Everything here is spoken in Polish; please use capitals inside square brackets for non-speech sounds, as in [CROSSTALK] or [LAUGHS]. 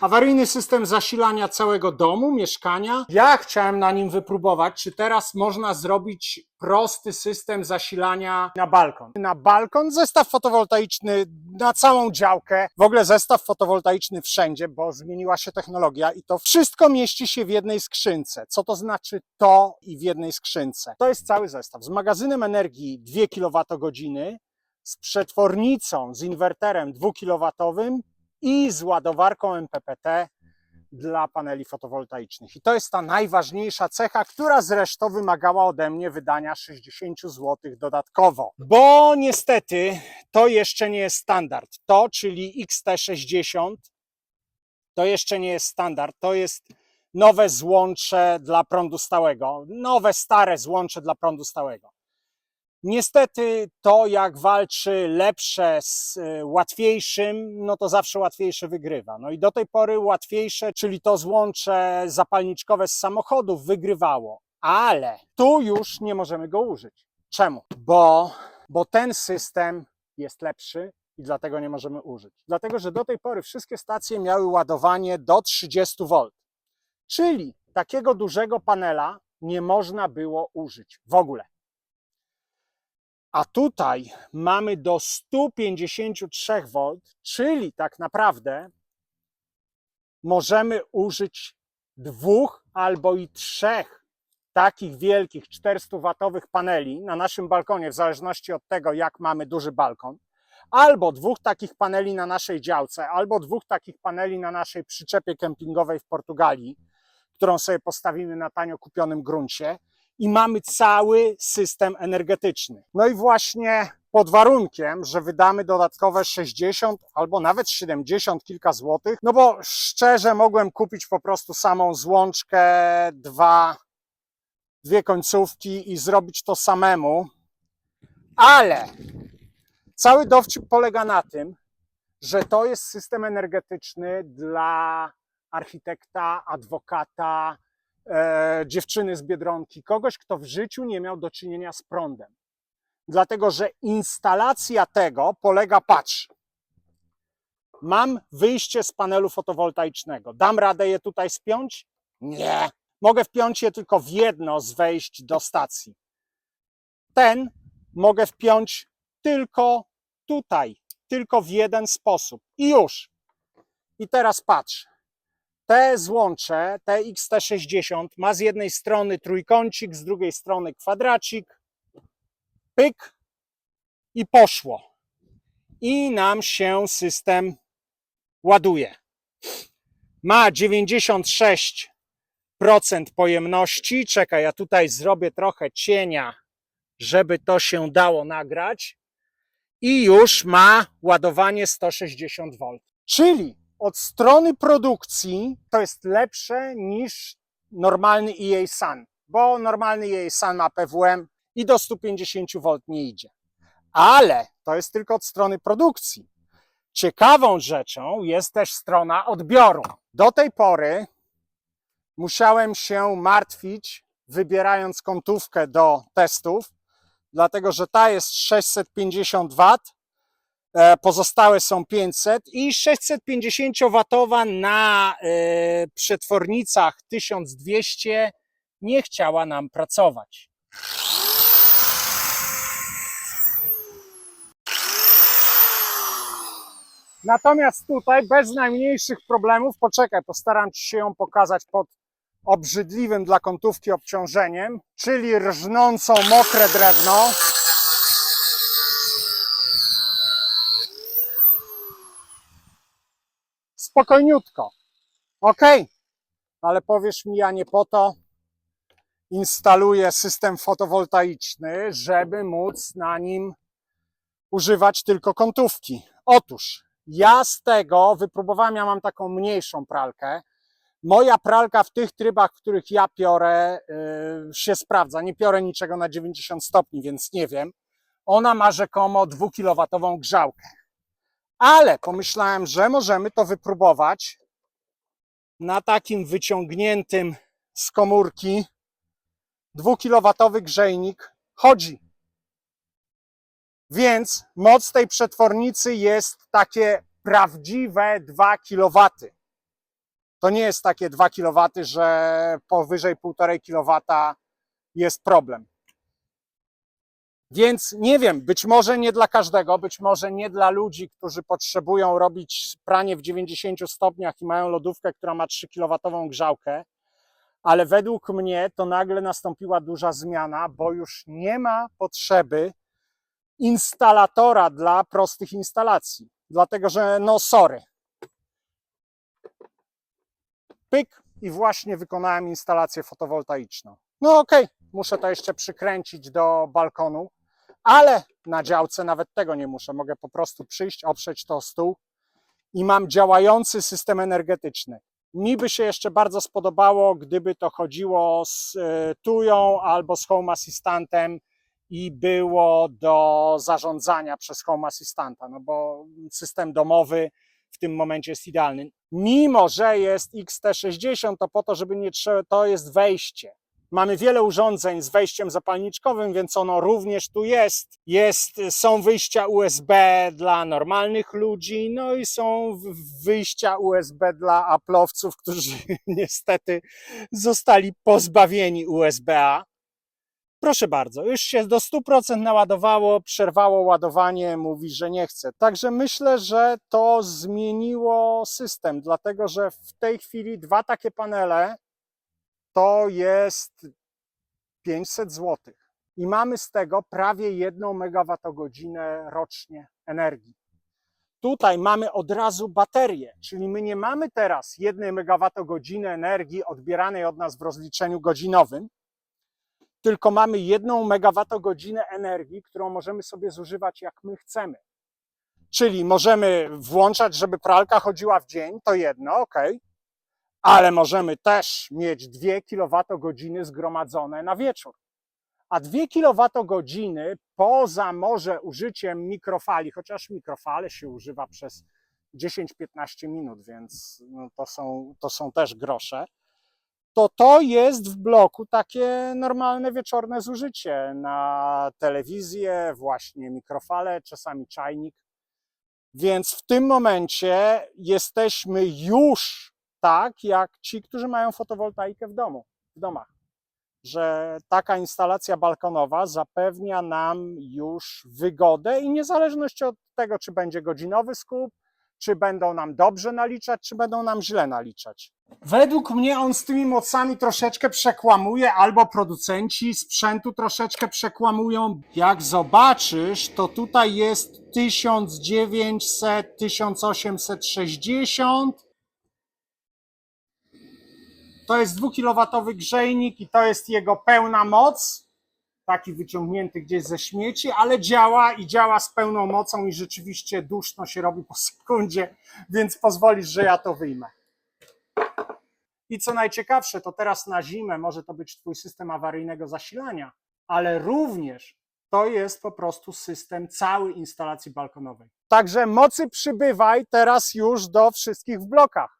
Awaryjny system zasilania całego domu, mieszkania. Ja chciałem na nim wypróbować, czy teraz można zrobić prosty system zasilania na balkon. Na balkon zestaw fotowoltaiczny na całą działkę, w ogóle zestaw fotowoltaiczny wszędzie, bo zmieniła się technologia i to wszystko mieści się w jednej skrzynce. Co to znaczy to i w jednej skrzynce? To jest cały zestaw z magazynem energii 2 kWh, z przetwornicą, z inwerterem 2 kW i z ładowarką MPPT dla paneli fotowoltaicznych. I to jest ta najważniejsza cecha, która zresztą wymagała ode mnie wydania 60 zł dodatkowo. Bo niestety to jeszcze nie jest standard. To, czyli XT60, to jeszcze nie jest standard. To jest nowe złącze dla prądu stałego. Nowe, stare złącze dla prądu stałego. Niestety to, jak walczy lepsze z y, łatwiejszym, no to zawsze łatwiejsze wygrywa. No i do tej pory łatwiejsze, czyli to złącze zapalniczkowe z samochodów wygrywało, ale tu już nie możemy go użyć. Czemu? Bo, bo ten system jest lepszy i dlatego nie możemy użyć. Dlatego, że do tej pory wszystkie stacje miały ładowanie do 30 V, czyli takiego dużego panela nie można było użyć w ogóle. A tutaj mamy do 153 V, czyli tak naprawdę możemy użyć dwóch albo i trzech takich wielkich 400-watowych paneli na naszym balkonie, w zależności od tego, jak mamy duży balkon, albo dwóch takich paneli na naszej działce, albo dwóch takich paneli na naszej przyczepie kempingowej w Portugalii, którą sobie postawimy na tanio kupionym gruncie i mamy cały system energetyczny. No i właśnie pod warunkiem, że wydamy dodatkowe 60 albo nawet 70 kilka złotych, no bo szczerze mogłem kupić po prostu samą złączkę, dwa, dwie końcówki i zrobić to samemu, ale cały dowcip polega na tym, że to jest system energetyczny dla architekta, adwokata, e, dziewczyny z Biedronki, kogoś, kto w życiu nie miał do czynienia z prądem. Dlatego, że instalacja tego polega, patrz, mam wyjście z panelu fotowoltaicznego. Dam radę je tutaj spiąć? Nie. Mogę wpiąć je tylko w jedno z wejść do stacji. Ten mogę wpiąć tylko tutaj, tylko w jeden sposób. I już. I teraz patrz. Te złącze, te XT60 ma z jednej strony trójkącik, z drugiej strony kwadracik. Pyk i poszło. I nam się system ładuje. Ma 96% pojemności. Czekaj, ja tutaj zrobię trochę cienia, żeby to się dało nagrać. I już ma ładowanie 160 V. Czyli od strony produkcji to jest lepsze niż normalny EA Sun, bo normalny EA Sun ma PWM i do 150 V nie idzie. Ale to jest tylko od strony produkcji. Ciekawą rzeczą jest też strona odbioru. Do tej pory musiałem się martwić, wybierając kątówkę do testów, dlatego że ta jest 650 W, pozostałe są 500 i 650W na e, przetwornicach 1200 nie chciała nam pracować. Natomiast tutaj bez najmniejszych problemów, poczekaj, postaram się ją pokazać pod obrzydliwym dla kątówki obciążeniem, czyli rżnącą mokre drewno. Spokojniutko. Ok, ale powiesz mi, ja nie po to instaluję system fotowoltaiczny, żeby móc na nim używać tylko kątówki. Otóż ja z tego wypróbowałem, ja mam taką mniejszą pralkę. Moja pralka w tych trybach, w których ja piorę, yy, się sprawdza. Nie piorę niczego na 90 stopni, więc nie wiem. Ona ma rzekomo 2-kilowatową grzałkę. Ale pomyślałem, że możemy to wypróbować na takim wyciągniętym z komórki 2-kilowatowy grzejnik. Chodzi. Więc moc tej przetwornicy jest takie prawdziwe 2 kW. To nie jest takie 2 kW, że powyżej 1,5 kW jest problem. Więc nie wiem, być może nie dla każdego, być może nie dla ludzi, którzy potrzebują robić pranie w 90 stopniach i mają lodówkę, która ma 3 kW grzałkę, ale według mnie to nagle nastąpiła duża zmiana, bo już nie ma potrzeby instalatora dla prostych instalacji. Dlatego, że no sorry. Pyk i właśnie wykonałem instalację fotowoltaiczną. No okej, muszę to jeszcze przykręcić do balkonu, ale na działce nawet tego nie muszę. Mogę po prostu przyjść, oprzeć to stół i mam działający system energetyczny. Mi by się jeszcze bardzo spodobało, gdyby to chodziło z e, Tują albo z Home Assistantem i było do zarządzania przez Home Assistanta, no bo system domowy w tym momencie jest idealny. Mimo, że jest XT60, to po to, żeby nie trzeba, to jest wejście. Mamy wiele urządzeń z wejściem zapalniczkowym, więc ono również tu jest. jest. Są wyjścia USB dla normalnych ludzi, no i są wyjścia USB dla aplowców, którzy [LAUGHS] niestety zostali pozbawieni USB-A. Proszę bardzo, już się do 100% naładowało, przerwało ładowanie, mówi, że nie chce. Także myślę, że to zmieniło system, dlatego że w tej chwili dwa takie panele to jest 500 zł. I mamy z tego prawie 1 megawattogodzinę rocznie energii. Tutaj mamy od razu baterię, czyli my nie mamy teraz 1 megawattogodziny energii odbieranej od nas w rozliczeniu godzinowym, tylko mamy 1 megawattogodzinę energii, którą możemy sobie zużywać jak my chcemy. Czyli możemy włączać, żeby pralka chodziła w dzień, to jedno, ok, ale możemy też mieć 2 kWh zgromadzone na wieczór. A 2 kWh poza może użyciem mikrofali, chociaż mikrofale się używa przez 10-15 minut, więc no to, są, to są też grosze, to to jest w bloku takie normalne wieczorne zużycie na telewizję, właśnie mikrofale, czasami czajnik. Więc w tym momencie jesteśmy już tak, jak ci, którzy mają fotowoltaikę w domu, w domach. Że taka instalacja balkonowa zapewnia nam już wygodę i niezależność od tego, czy będzie godzinowy skup, czy będą nam dobrze naliczać, czy będą nam źle naliczać. Według mnie on z tymi mocami troszeczkę przekłamuje, albo producenci sprzętu troszeczkę przekłamują. Jak zobaczysz, to tutaj jest 1900, 1860. To jest 2 kW grzejnik i to jest jego pełna moc. Taki wyciągnięty gdzieś ze śmieci, ale działa i działa z pełną mocą i rzeczywiście duszno się robi po sekundzie, więc pozwolisz, że ja to wyjmę. I co najciekawsze, to teraz na zimę może to być Twój system awaryjnego zasilania, ale również to jest po prostu system całej instalacji balkonowej. Także mocy przybywaj teraz już do wszystkich w blokach.